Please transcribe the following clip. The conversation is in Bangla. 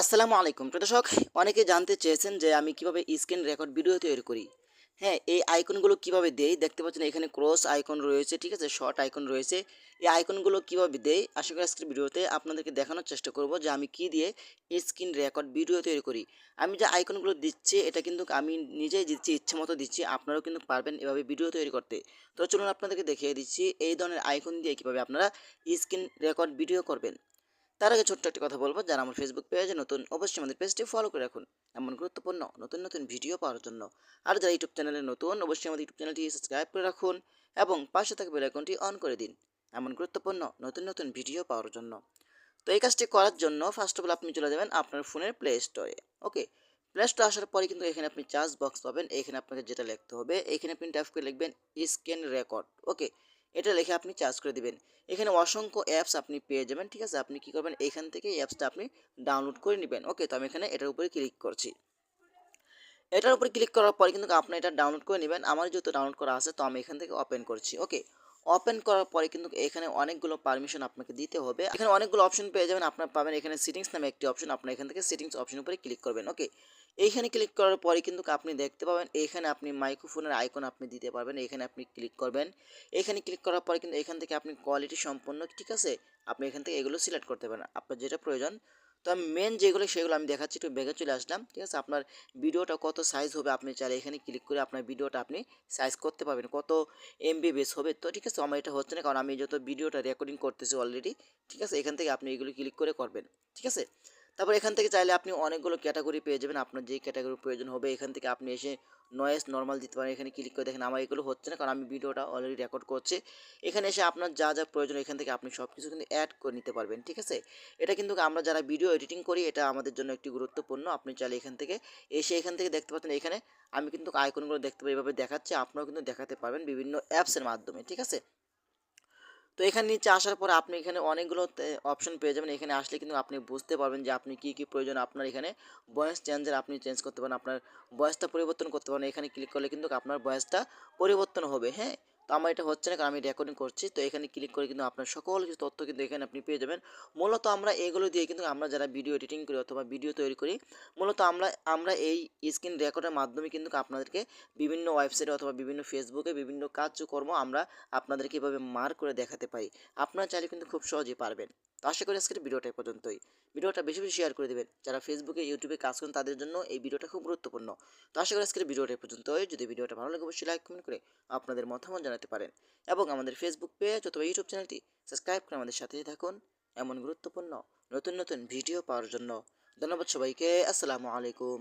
আসসালামু আলাইকুম। প্রিয় দর্শক, অনেকে জানতে চেয়েছেন যে আমি কীভাবে স্ক্রিন রেকর্ড ভিডিও তৈরি করি। হ্যাঁ এই আইকনগুলো কীভাবে দেই? দেখতে পাচ্ছেন এখানে ক্রস আইকন রয়েছে, ঠিক আছে? শর্ট আইকন রয়েছে। এই আইকনগুলো কীভাবে দেই? আশা করি আজকের ভিডিওতে আপনাদেরকে দেখানোর চেষ্টা করব যে আমি কি দিয়ে স্ক্রিন রেকর্ড ভিডিও তৈরি করি। আমি যে আইকনগুলো দিচ্ছি, এটা কিন্তু আমি নিজেই দিচ্ছি ইচ্ছে মতো দিচ্ছি, আপনারাও কিন্তু পারবেন এভাবে ভিডিও তৈরি করতে। তো চলুন আপনাদেরকে দেখিয়ে দিচ্ছি, এই ধরনের আইকন দিয়ে কীভাবে আপনারা স্ক্রিন রেকর্ড ভিডিও করবেন। তার আগে ছোট্ট একটি কথা বলব, যারা আমার ফেসবুক পেজে নতুন, অবশ্যই আমাদের পেজটি ফলো করে রাখুন। এমন গুরুত্বপূর্ণ, নতুন নতুন ভিডিও পাওয়ার জন্য। আর যারা ইউটিউব চ্যানেলে নতুন, অবশ্যই আমাদের ইউটিউব চ্যানেলটি সাবস্ক্রাইব করে রাখুন এবং পাশে থাকা বেল আইকনটি অন করে দিন। এমন গুরুত্বপূর্ণ, নতুন নতুন ভিডিও পাওয়ার জন্য। তো এই কাজটি করার জন্য ফার্স্ট অফ অল আপনি চলে যাবেন আপনার ফোনের প্লে স্টোরে ওকে প্লে স্টোর আসার পরে কিন্তু এখানে আপনি চার্জ বক্স পাবেন, এখানে আপনাকে যেটা লিখতে হবে, এখানে আপনি ট্যাপ করে লিখবেন স্ক্যান রেকর্ড ওকে এটা লিখে আপনি চার্জ করে দিবেন। এখানে অসংখ্য অ্যাপস আপনি পেয়ে যাবেন, ঠিক আছে? আপনি কি করবেন? এখান থেকে অ্যাপসটা আপনি ডাউনলোড করে নেবেন। ওকে তো আমি এখানে এটার উপরে ক্লিক করছি। এটার উপরে ক্লিক করার পরে কিন্তু আপনি এটা ডাউনলোড করে নেবেন। আমার যেহেতু ডাউনলোড করা আছে, তো আমি এখান থেকে ওপেন করছি। ওকে ওপেন করার পরে কিন্তু এখানে অনেকগুলো পারমিশন আপনাকে দিতে হবে। এখানে অনেকগুলো অপশন পেয়ে যাবেন, আপনার পাবেন এখানে সেটিংস নামে একটি অপশন আপনার এখান থেকে সেটিংস অপশন উপরে ক্লিক করবেন ওকে এইখানে ক্লিক করার পরে কিন্তু আপনি দেখতে পাবেন, এখানে আপনি মাইক্রোফোনের আইকন আপনি দিতে পারবেন, এখানে আপনি ক্লিক করবেন। এখানে ক্লিক করার পরে কিন্তু এখান থেকে আপনি কোয়ালিটি সম্পন্ন, ঠিক আছে? আপনি এখান থেকে এগুলো সিলেক্ট করতে পারেন, আপনার যেটা প্রয়োজন তো আমি মেন যেগুলো সেগুলো আমি দেখাচ্ছি, একটু বেগে চলে আসলাম, ঠিক আছে? আপনার ভিডিওটা কত সাইজ হবে আপনি চাইলে এখানে ক্লিক করে আপনার ভিডিওটা আপনি সাইজ করতে পারবেন, কত এমবি বেস হবে তো, ঠিক আছে? আমার এটা হচ্ছে না, কারণ আমি যত ভিডিওটা রেকর্ডিং করতেছি অলরেডি ঠিক আছে? এখান থেকে আপনি এগুলো ক্লিক করে করবেন, ঠিক আছে? তারপর এখান থেকে চাইলে আপনি অনেকগুলো ক্যাটাগরি পেয়ে যাবেন। আপনার যে ক্যাটাগরি প্রয়োজন হবে, এখান থেকে আপনি এসে নয়েস নর্মাল দিতে পারেন। এখানে ক্লিক করে দেখেন, আমার এগুলো হচ্ছে না, কারণ আমি ভিডিওটা অলরেডি রেকর্ড করছি। এখানে এসে আপনার যা যা প্রয়োজন, এখান থেকে আপনি সব কিছু কিন্তু অ্যাড করে নিতে পারবেন, ঠিক আছে? এটা কিন্তু আমরা যারা ভিডিও এডিটিং করি, এটা আমাদের জন্য একটি গুরুত্বপূর্ণ। আপনি চাইলে এখান থেকে এসে এখান থেকে দেখতে পাচ্ছেন, এখানে আমি কিন্তু আইকনগুলো দেখতে পাই এভাবে দেখাচ্ছি, আপনারাও কিন্তু দেখাতে পারবেন বিভিন্ন অ্যাপসের মাধ্যমে, ঠিক আছে? তো এখানে নিচে আসার পর আপনি এখানে অনেকগুলো অপশন পেয়ে যাবেন। এখানে আসলে কিন্তু আপনি বুঝতে পারবেন যে আপনি কি কি প্রয়োজন। আপনার এখানে বয়স চেঞ্জের আপনি চেঞ্জ করতে পারেন। আপনার বয়সটা পরিবর্তন করতে পারেন। এখানে ক্লিক করলে কিন্তু আপনার বয়সটা পরিবর্তন হবে। হ্যাঁ? তো আমার এটা হচ্ছে না, কারণ আমি রেকর্ডিং করছি। তো এখানে ক্লিক করে কিন্তু আপনার সকল কিছু তথ্য কিন্তু এখানে আপনি পেয়ে যাবেন। মূলত আমরা এগুলো দিয়ে কিন্তু আমরা যারা ভিডিও এডিটিং করি অথবা ভিডিও তৈরি করি, মূলত আমরা আমরা এই স্ক্রিন রেকর্ডের মাধ্যমে কিন্তু আপনাদেরকে বিভিন্ন ওয়েবসাইটে অথবা বিভিন্ন ফেসবুকে বিভিন্ন কাজকর্ম আমরা আপনাদেরকে এভাবে মার করে দেখাতে পারি। আপনারা চাইলে কিন্তু খুব সহজেই পারবেন। আশা করি আজকের ভিডিওটা পর্যন্তই। ভিডিওটা বেশি বেশি শেয়ার করে দেবেন। যারা ফেসবুকে ইউটিউবে কাজ করেন, তাদের জন্য এই ভিডিওটা খুব গুরুত্বপূর্ণ। তো আশা করি আজকের ভিডিওটা পর্যন্তই। যদি ভিডিওটা ভালো লাগে, অবশ্যই লাইক কমেন্ট করে আপনাদের মতামত জানাতে পারেন। এবং আমাদের ফেসবুক পেজ অথবা ইউটিউব চ্যানেলটি সাবস্ক্রাইব করে আমাদের সাথেই থাকুন। এমন গুরুত্বপূর্ণ, নতুন নতুন ভিডিও পাওয়ার জন্য। ধন্যবাদ সবাইকে। আসসালামু আলাইকুম।